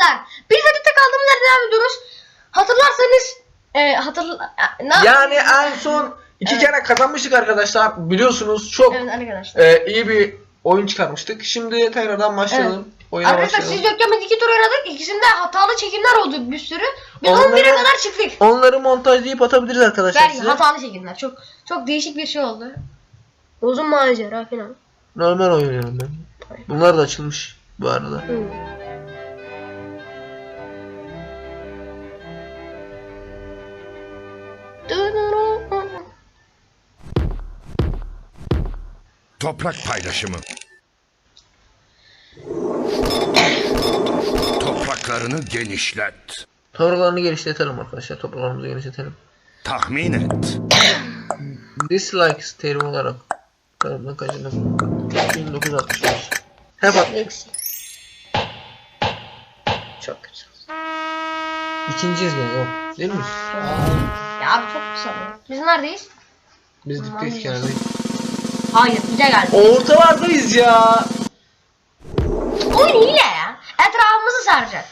arkadaşlar biz Reddit'te kaldığımız yerden devam ediyoruz. Hatırlarsanız e, hatırla ne Yani en son iki Evet. kere kazanmıştık arkadaşlar. Biliyorsunuz çok Evet arkadaşlar. e, iyi bir oyun çıkarmıştık. Şimdi tekrardan başlayalım. Oyuna Arkadaşlar başlayalım. siz yokken biz iki tur oynadık. İkisinde hatalı çekimler oldu bir sürü. Biz Onları- 11'e kadar çıktık. Onları montajlayıp atabiliriz arkadaşlar Belki size. hatalı çekimler. Çok çok değişik bir şey oldu. Uzun macera falan. Normal oynuyorum ben. Bunlar da açılmış bu arada. Hı. Toprak paylaşımı. Topraklarını genişlet. Topraklarını genişletelim arkadaşlar. Topraklarımızı genişletelim. Tahmin et. Dislikes terim olarak. Ben kaçırdım. 1965. Hep at. Eksi. Çok kötü. İkinciyiz gene yok. Değil mi? Ya abi çok kısa. bu. Biz neredeyiz? Biz dipteyiz kenardayız. Hayır bize geldi. Ortalardayız ya. Oyun hile ya. Etrafımızı saracak.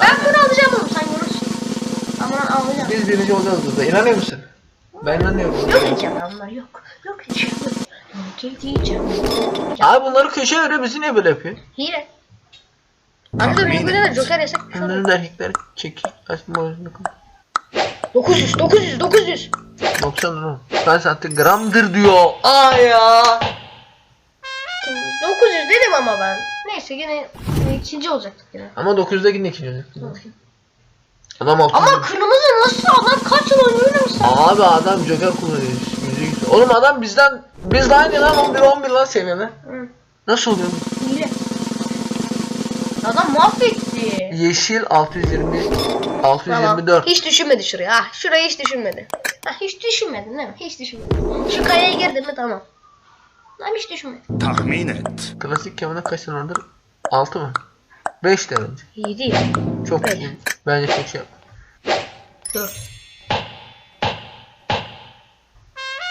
Ben bunu alacağım oğlum sen görürsün. Bunu alacağım. Biz birinci olacağız burada. İnanıyor musun? Ben inanıyorum. Yok edeceğim ben bunları yok. Yok edeceğim. Yok edeceğim. Abi bunları köşeye veriyor. Bizi niye böyle yapıyor? Hile. Arkadaşlar bu videoda Joker yasak. Bunların da erkekler çek. Açma oyunu. 900 900 900. 90 lira. Ben sattı gramdır diyor. Aa ya. 900 dedim ama ben. Neyse yine ikinci olacaktık yine. Ama 9'da yine ikinci olacak. Adam altı. Ama kırmızı nasıl adam kaç yıl oynuyor musun? Abi adam joker kullanıyor. Yüz. Oğlum adam bizden biz de aynı lan 11 11 lan seviyene. Nasıl oluyor? Hile. Adam mahvetti. Yeşil 620 624. Tamam. Hiç düşünmedi şuraya. Ah, şurayı hiç düşünmedi. Ah, hiç düşünmedin değil mi? Hiç düşünmedin. Şu kayaya girdin mi tamam. Lan hiç düşünmedim. Tahmin et. Klasik kemana kaç tane vardır? 6 mı? 5 de bence. İyi değil. Çok Beş. iyi. Bence çok şey. Dört.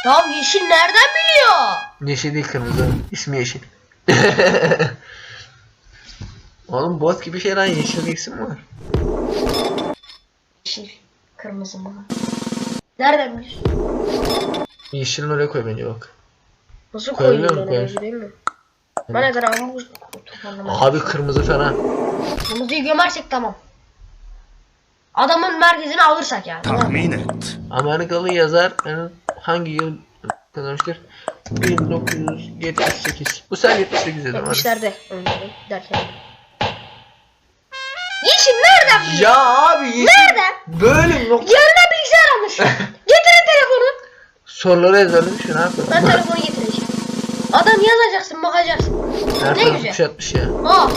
Ya yeşil nereden biliyor? Yeşil değil kırmızı. İsmi yeşil. Oğlum bot gibi şey lan yeşil bir isim var. Yeşil. Kırmızı mı? Nereden biliyorsun? Yeşilini oraya koy bence bak. Nasıl koyuyor musun? onu Koy. değil mi? Ne kadar ama bu. Abi kırmızı falan. Kırmızıyı gömersek tamam. Adamın merkezini alırsak yani. Tahmin et. Amerikalı yazar yani hangi yıl kazanmıştır? 1978. Bu sen 78 dedim abi. 70'lerde oynadım derken. Yeşil nereden biliyor? Ya abi yeşil Nereden? böyle nokta. Yanına bilgisayar almış. Getirin telefonu. Soruları ezberlemiş ya ne yapıyor? Ben telefonu getireceğim. Adam yazacaksın bakacaksın. Her ne güzel. kuşatmış ya. Aa.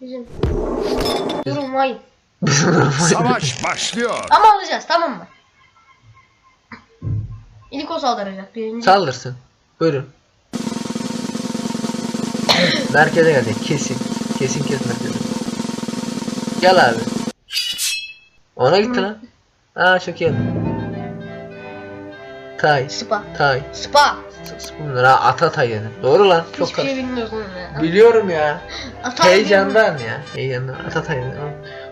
Bizim. Durum vay. Savaş başlıyor. Ama alacağız tamam mı? İlk o saldıracak birinci. Saldırsın. Buyurun. merkeze gelecek kesin. Kesin kes merkeze. Gel abi. Ona gitti lan. Aa çok iyi. Tay. Spa. Tay. Spa. Bunlara Atatay denir. Doğru lan. Çok Hiçbir şey bilmiyorsun ya. Biliyorum ya. Atay Heyecandan ya. Heyecandan. Atatay denir.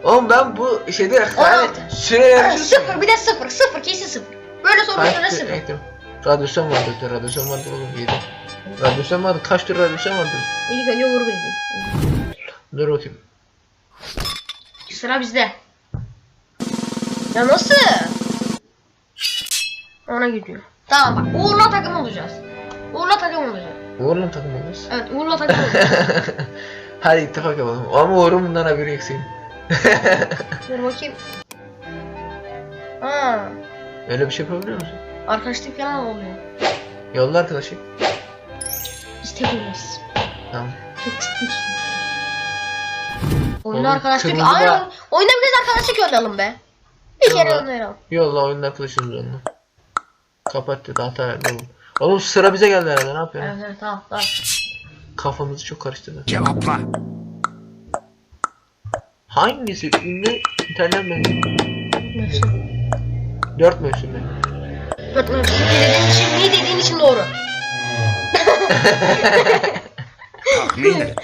Oğlum ben bu şeyde yani süre Sıfır bir de sıfır. Sıfır kesin sıfır. Böyle sorulara sıfır. Radyasyon vardı. Radyasyon vardı oğlum yedi. Radyasyon vardı. Kaç tür radyasyon vardı? İlk önce vur bildi. Dur bakayım. Sıra bizde. Ya nasıl? Ona gidiyor. Tamam bak Uğur'la takım olacağız. Uğur'la takım olacağız. Uğur'la takım oluruz. Evet Uğur'la takım olacağız. Hadi ittifak yapalım. Ama Uğur'un bundan haberi senin. Dur bakayım. Ha, Öyle bir şey yapabiliyor musun? arkadaşlık falan oluyor. Yolla arkadaşı. Biz tek. Tamam. Tek tek. Oğlum, arkadaşlık... kırmızı Aynen. da- Oyunda bir kez arkadaşlık yollayalım be. Bir kere oynayalım. Yolla oyunun arkadaşımız onunla. Kapat dedi hata verdi oğlum. Oğlum sıra bize geldi herhalde ne yapıyorsun? Evet evet tamam tamam. Kafamızı çok karıştırdı. Cevapla. Hangisi ünlü İtalyan mevsim? Mevsim. Dört mevsimli. Dört mevsim. Dediğin için, iyi dediğin için doğru. Tahmin et.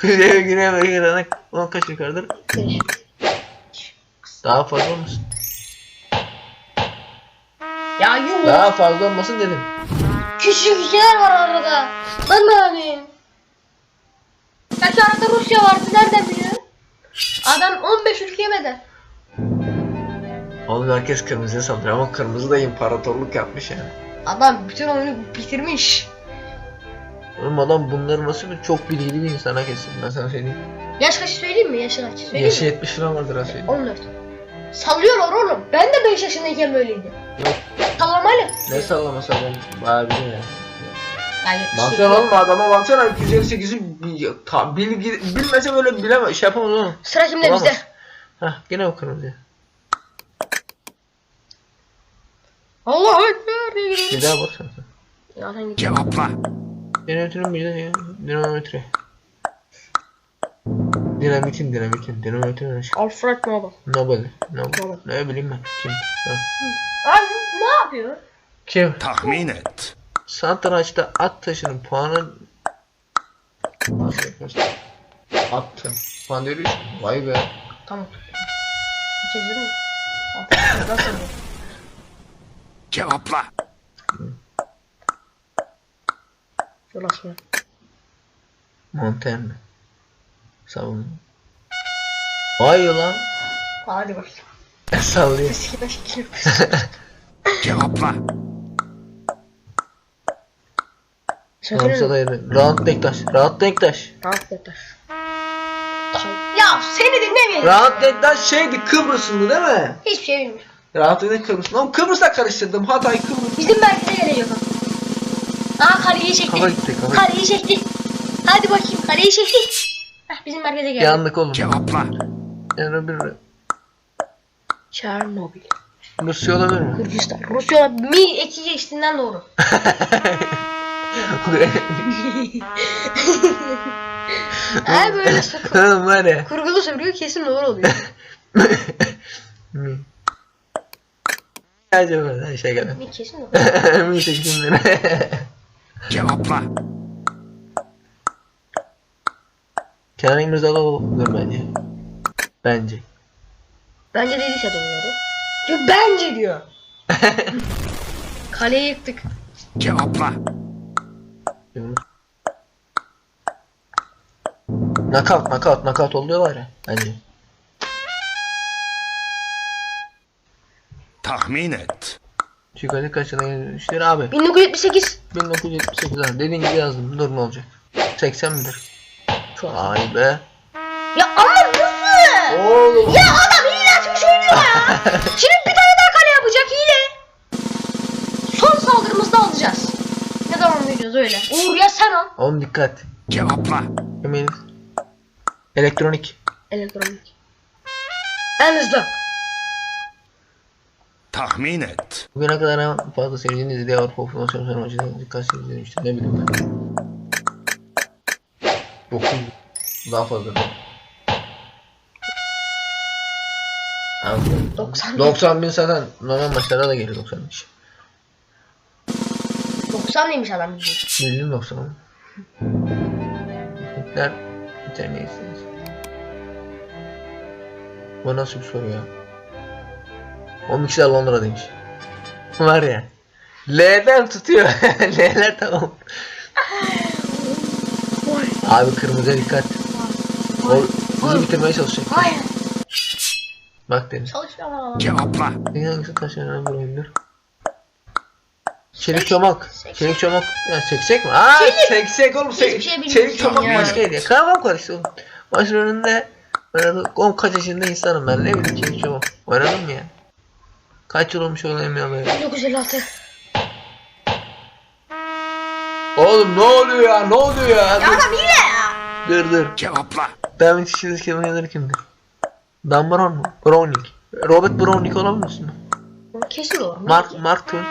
Kuzey ve Güney Amerika'dan 10 kaç yukarıdır? Daha fazla olmasın. Ya yuh. Daha fazla olmasın dedim. Küçük ülkeler var arada. Ben de öyleyim. Belki arada Rusya vardı nereden biliyor? Adam 15 ülkeye bedel. Oğlum herkes kırmızıya saldırıyor ama kırmızı da imparatorluk yapmış yani. Adam bütün oyunu bitirmiş. Oğlum adam bunları nasıl bir çok bilgili bir insana kesin ben sana söyleyeyim. Yaş kaçı söyleyeyim mi? Yaşı kaç? Söyleyeyim Yaşı mi? 70 falan vardır ha söyleyeyim. 14. Sallıyorlar oğlum. Ben de 5 yaşındayken böyleydi. Yok. Sallamayla. Ne sallaması adam bayağı biliyor ya. Ya 78. Baksana oğlum adama baksana 258'i bi- ta, bilgi, bilmese böyle bilemez şey yapamaz oğlum. Sıra kimde Olamaz. bizde? Hah gene o kırmızı. Allahu Ekber. Bir daha bak sen. sen. Ya sen git. Cevapla. Dinamitinin bir de. Dinamometre. Dinamitin dinamitin. Dinamitin öyle şey. Alfred Nobel. Nobel. Nobel. Nobel. Ne bileyim ben. Kim? Ha. Abi ne yapıyor? Kim? Tahmin et. Satrançta at taşının puanı? Attın. Puan diyor işte. Vay be. Tamam. Bu? Yol açmıyor. Montaigne. Savunma. Vay lan. Hadi bak. Sallıyor. Cevapla. Da yedi. Rahat Denktaş. Rahat Denktaş. Rahat yeter. Ya seni dinlemeyeyim. Rahat Denktaş şeydi Kıbrıs'ındı değil mi? Hiçbir şey bilmiyorum. Rahat Denktaş Kıbrıs'ın. Oğlum Kıbrıs'la karıştırdım. Hatay Kıbrıs. Bizim merkeze gelecek o. Aa kaleyi çekti. Kafa gitti, kafa Kaleyi çekti. Hadi bakayım kaleyi çekti. Hah bizim merkeze geldi. Yandık oğlum. Cevapla. Bir Çernobil. Rusya olabilir mi? Gürcistan. Rusya mi eki geçtiğinden doğru. Ha böyle. Oğlum var ya. Kurgulu söylüyor kesin doğru oluyor. Mi. Acaba şey geldi. Mi kesin doğru. Mi beni. Cevapla. Kenan İmirzalıoğlu'dur bence. Bence. Bence dediyse doğru. Çünkü bence diyor. Kaleyi yıktık. Cevapla. Knockout, knockout, knockout oluyorlar ya bence. Tahmin et. Chicago kaçına gelmiştir abi. 1978. 1978 abi. Dediğin gibi yazdım. Dur ne olacak? 80 midir? Çok. Ay be. Ya ama nasıl? Oğlum. Ya adam hile açmış oynuyor ya. Şimdi bir tane daha kale yapacak hile. Son saldırımızda alacağız. Ne zaman veriyoruz öyle? Uğur ya sen al. Oğlum dikkat. Cevapla. Emin. Elektronik. Elektronik. En hızlı. Tahmin et. Bugüne kadar en fazla seyircinin izlediği Avrupa Şampiyonu maçında dikkatsiz izlemiştim. Ne bileyim ben. 9 daha fazla. Abi, 90. 90 bin zaten normal maçlara da geliyor 90 bin. 90 neymiş adam biliyor. Bildim 90 ama. Hitler isteriz? Bu nasıl bir soru ya? 12 de Londra demiş. Var ya. L'den tutuyor. L'ler tamam. Abi kırmızıya dikkat. O bizi bitirmeye çalışacak. Bak Deniz. Cevapla. Dünyanın hangisi taş önemli bir oyundur? Çelik çomak. Seksek. Çelik çomak. Ya seksek mi? Aa seksek oğlum. Sek, şey çelik çomak ya. başkaydı ya. Kafam karıştı oğlum. Maçın önünde oynadım. Oğlum kaç yaşında insanım ben. Ne bileyim çelik çomak. Oynadım mı ya? Kaç yıl olmuş olayım ya böyle. 1956. Oğlum ne oluyor ya? Ne oluyor ya? Ya Dur adam hile ya. dur. dur. Cevapla. Vinci çizgi yazarı kimdir? Dan Brown mu? Browning. Robert Browning olabilir misin? Kesin doğru. Mark, Mark Twain.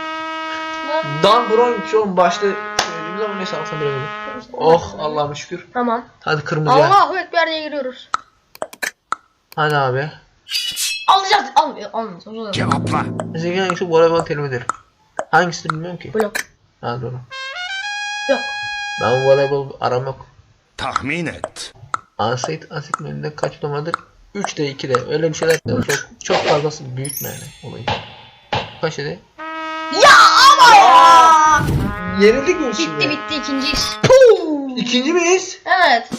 Dan Browning oğlum başta söylediğim zaman neyse alsam bilemedim. Oh Allah'ıma şükür. Tamam. Hadi kırmızıya. Allahu Ekber diye giriyoruz. Hadi abi. Alacağız. Almıyor. Almıyor. Almıyor. Cevapla. Zeki hangisi voleybol terimidir? Hangisini bilmiyorum ki. Blok. Ha doğru. Yok. Ben voleybol aram yok. Tahmin et. Asit asit menüde kaç tutamadır? 3 de 2 de öyle bir şeyler de çok çok fazlası büyütme yani olayı. Kaç dedi? Ya ama ya. Yenildik mi Bitti bitti ikinciyiz. Puh. İkinci miyiz? Evet.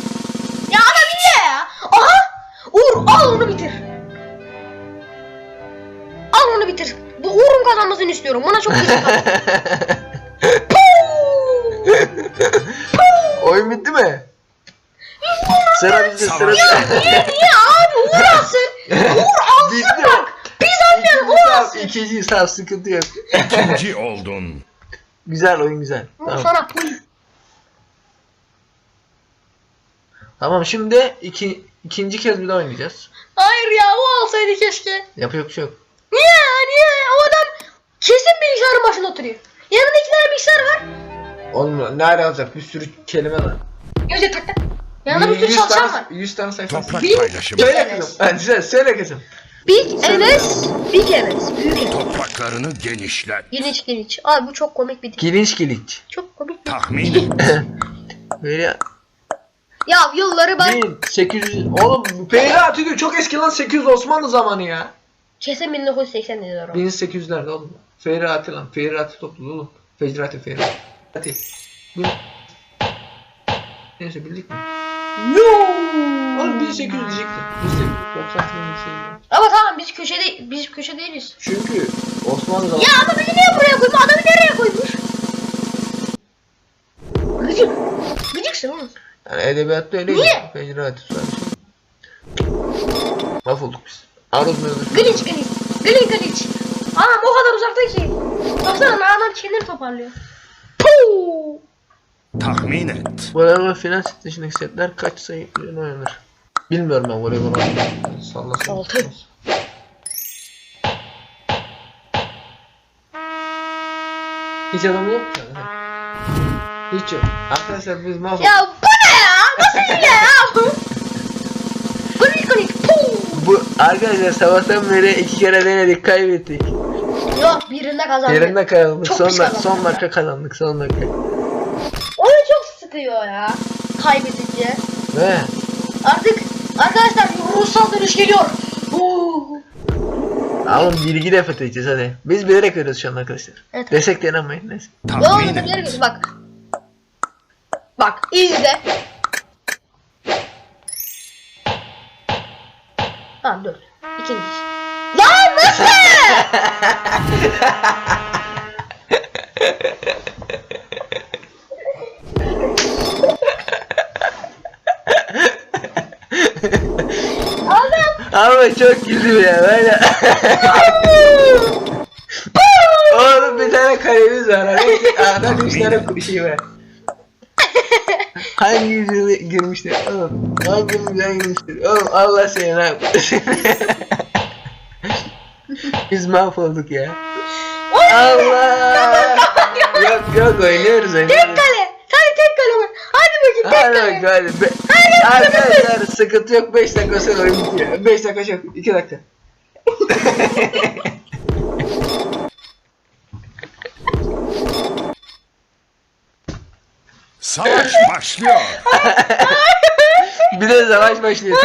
Ya adam bile ya. Aha. Uğur al onu bitir. Onu bitir. Bu Uğur'un kazanmasını istiyorum. Buna çok güzel. Oyun bitti mi? Sıra bizde sıra bizde. niye niye abi Uğur alsın. Uğur alsın Bitti. bak. Biz almayalım Uğur alsın. ikinci sağ sıkıntı yok. İkinci oldun. Güzel oyun güzel. Uğur Tamam. sana. Tamam şimdi iki, ikinci kez bir daha oynayacağız. Hayır ya o alsaydı keşke. Yapıyor bir şey yok. Niye ya niye? O adam kesin bilgisayarın başında oturuyor. Yanında iki tane bilgisayar var. Oğlum ne alacak? Bir sürü kelime var. Gözde tak tak. Yanında bir sürü 100 çalışan var. 100 tane sayfa. Toprak Bil- paylaşımı. Söyle kızım. Hadi söyle, söyle kızım. Big Enes, Big Enes, Büyük Enes. Topraklarını genişlet. Geniş geniş. Abi bu çok komik bir tip. Gilinç giliç. Çok komik. Tahmin. Böyle Ya yılları ben 1800 oğlum bu Peyri Atügül çok eski lan 800 Osmanlı zamanı ya. Kesin 1980 dediler o. 1800'lerde oğlum. Feyri Atı lan. Feyri Atı topluluğu oğlum. Feyri Atı. Bu... Neyse bildik mi? Oğlum 1800 diyecektim. 1890 şey. Ama tamam biz köşede biz köşe değiliz. Çünkü Osmanlı zamanı Ya ama bizi niye buraya koymuş? Adamı nereye koymuş? Gıcık. Gıcıksın oğlum. yani edebiyatta öyleydi. Niye? Fecri Atı sadece. Mahvolduk biz. Mevzusu. Glitch glitch. Glitch glitch. Anam o kadar uzakta ki. Baksana adam kendini toparlıyor. Puuu. Tahmin et. Voleybol final set dışındaki setler kaç sayı oynanır? Bilmiyorum ben voleybol. Sallasın. Altı. Hiç adam yok mu? Hiç yok. Arkadaşlar biz mahvolduk. Ya bu ne ya? Nasıl hile ya Bu arkadaşlar sabahtan beri iki kere denedik kaybettik. Yok birinde kazandık. Yerinde kazandık. Çok Son, pis kazandık son ya. dakika kazandık. Son dakika. Oyun çok sıkıyor ya. Kaybedince. Ve Artık arkadaşlar ruhsal dönüş geliyor. Uuu. oğlum bilgi de fethedeceğiz hadi. Biz bilerek veriyoruz şu an arkadaşlar. Evet. Desek de inanmayın neyse. Tahmin edebiliriz et. bak. Bak izle. Tamam dur. İkinci. Lan nasıl? Adam. Ama çok güldüm ya böyle. Oğlum bir tane kalemiz var. Hani Arada üç tane şey var. Hangi yüzyıla girmiştir? Oğlum yüzyıla girmiştir? Oğlum Allah seni ne yaptı? Biz mahvolduk ya. Allah! yok yok oynuyoruz Tek oynuyoruz. kale. Hadi tek kale var. Hadi bakayım tek Hadi kale. hadi. Be Arkadaşlar sıkıntı yok 5 dakika sonra oyun bitiyor. 5 dakika çok 2 dakika. Savaş başlıyor. Bir de savaş başlıyor.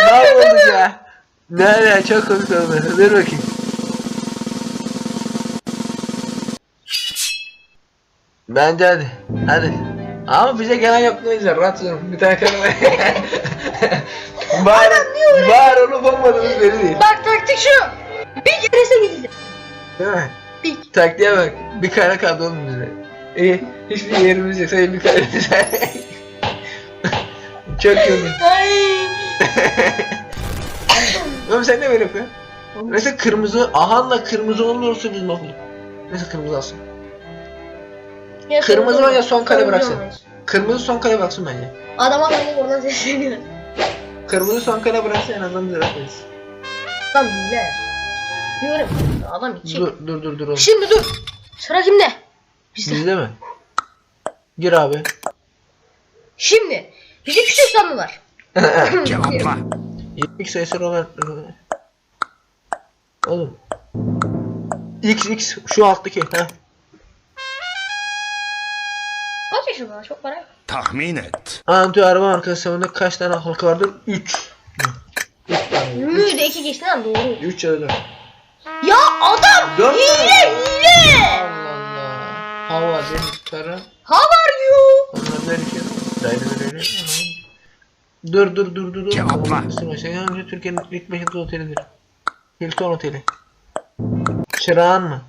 ne yapalım ya? Ne ya çok komik oldu. Dur bakayım. Bence hadi. Hadi. Ama bize gelen ne güzel. Rahat durun. Bir tane kalma. Bağır, bağır olup olmadığımız belli değil. Bak taktik şu. Bir kerese gideceğim. Değil mi? Bir. Taktiğe bak. Bir kare kaldı oğlum bize. İyi. Hiçbir yerimiz yok. Sadece bir var. Çok kötü. Ay. Oğlum sen ne böyle yapıyorsun? Mesela kırmızı, Ahan'la kırmızı olmuyorsa biz mahvolduk. Mesela kırmızı alsın. Ya Kırmızı var ya son kale bıraksın. Kırmızı son kale bıraksın bence. Adama beni oradan sesleniyor. Kırmızı son kale bıraksa en azından biz rahatlayız. Adam hile. Diyorum. Adam iki. Dur dur dur dur oğlum. Şimdi dur. Sıra kimde? Bizde. Bizde mi? Gir abi. Şimdi. Bizim küçük sanı var. Cevapla. 22 sayısı olarak Oğlum. X X şu alttaki ha. Kaç acaba? Çok para. Tahmin et. Anlatıyor araba arkasında kaç tane halka vardır? 3. 3 tane. Müde iki geçti lan doğru. 3 ya da 4. Ya adam Dört hile hile. Allah Allah. Hava deniz kara. How are you? Onlar derken. Dur dur dur dur. dur. Cevapla. Başlangıç önce Türkiye'nin ilk meşhur otelidir. Hilton Oteli. Çırağan mı?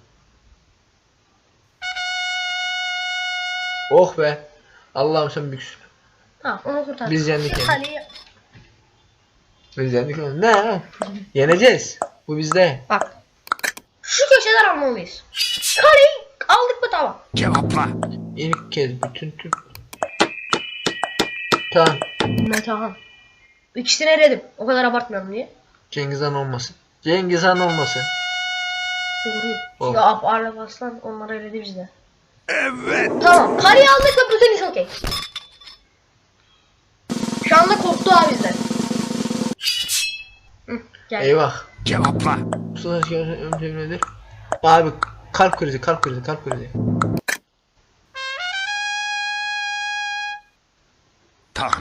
Oh be. Allah'ım sen büyüksün. Ha onu kurtar. Biz yendik yani. Kaleyi Biz yendik onu. Ne? Yeneceğiz. Bu bizde. bak. Şu köşeden almalıyız. Kaleyi aldık mı tamam. Cevapla. İlk kez bütün Türk. Tamam. Metehan. İkisini eledim. O kadar abartmayalım diye. Cengiz Han olmasın. Cengiz Han olmasın. Doğru. Oh. Ya Ab Arla Aslan onları eledi bizde. Evet. Tamam. Kaleyi aldık ve bütün iş okey. Şu anda korktu abi bizden. Hı, gel. Eyvah. Cevapla. Şey önce nedir? Abi kalp krizi, kalp krizi, kalp krizi.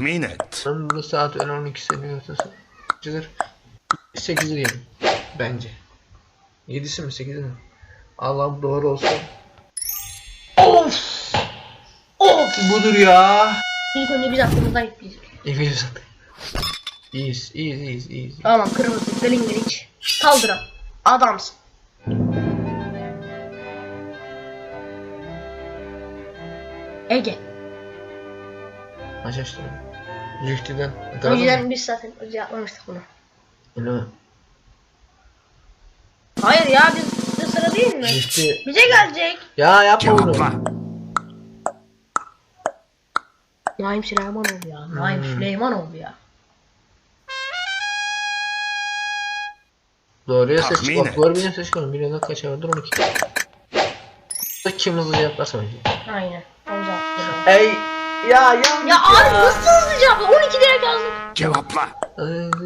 Tahmin et. Ben bu saat öğlen 12 sene ortası. Kaçıdır? 8'i diyelim. Bence. 7'si mi 8'i mi? Allah'ım doğru olsun. Of! Of! Budur ya. İlk önce biz aklımızdan gittik. İngiliz zaten. İyiyiz, iyiyiz, iyiyiz, iyiyiz. Tamam kırmızı. Belingeriç. Kaldıran. Adamsın. Ege. Maç açtım. Lüftüden. Önceden biz zaten önce yapmamıştık bunu. Öyle mi? Hayır ya biz de sıra değil mi? Lüftü. Bize gelecek. Ya yapma bunu. Naim Süleymanoğlu ya. Naim Hmm. Süleymanoğlu ya. Doğruya ses Tahmin çıkıyor. Doğru benim ses çıkıyor. Milyondan kaç vardır 12. Burada kim hızlı cevaplarsa bence. Aynen. Ey ya yanlış Ya abi nasıl hızlı cevapla? 12 direkt yazdık. Cevapla.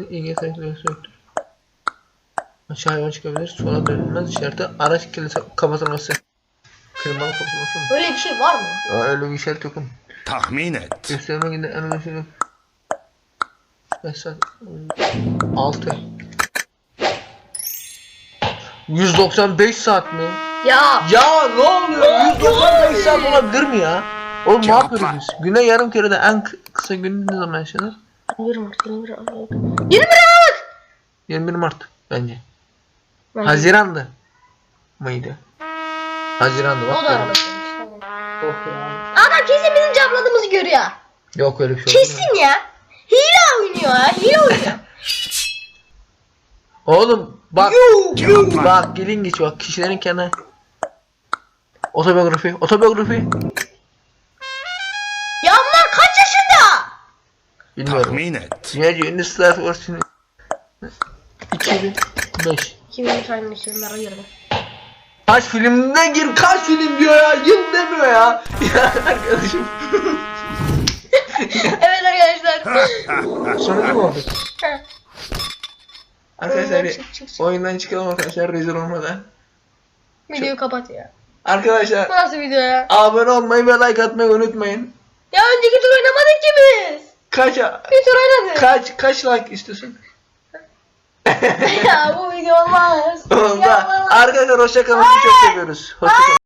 İngiltere söktür. Aşağı hayvan çıkabilir. Sola dönülmez işareti. Araç kilise kapatılması. Kırmalı kapatılması mı? Öyle bir şey var mı? Ya öyle bir işaret yok? Tahmin et. Gösterime giden en önemli şey yok. Saat? 6. 195 saat mi? Ya. Ya ne oluyor? 195 saat olabilir mi ya? Oğlum ne biz? Güne yarım kere de en kı- kısa günü ne zaman yaşanır? 21 Mart, 21 Aralık. 21 Aralık. 21 Mart bence. Bence. Haziran'dı. Mıydı? Haziran'dı bak. O da. Aralık. Yok ya. Adam kesin bizim cevapladığımızı görüyor. Yok öyle bir şey. Kesin ya. Hile oynuyor ya. Hile oynuyor. Oğlum bak. Cevapla. Bak gelin geç bak kişilerin kendi otobiyografi otobiyografi bilmiyorum. Tahmin et. Dünyacı ünlü Star Wars'ın 2005 2013 ayının içinde ayırdım. Kaç filmine gir kaç film diyor ya yıl demiyor ya Ya arkadaşım evet arkadaşlar. Sonra ne oldu? Arkadaşlar bir Çık, çık, çık. oyundan çıkalım arkadaşlar rezil olmadan Videoyu kapat ya. Arkadaşlar Bu nasıl video ya? abone olmayı ve like atmayı unutmayın Ya önceki tur oynamadık ki biz. Kaç Bir tur oynadık. kaç kaç like istiyorsun? ya bu video olmaz. Ya, arkadaşlar hoşçakalın sizi çok seviyoruz. Hoşçakalın.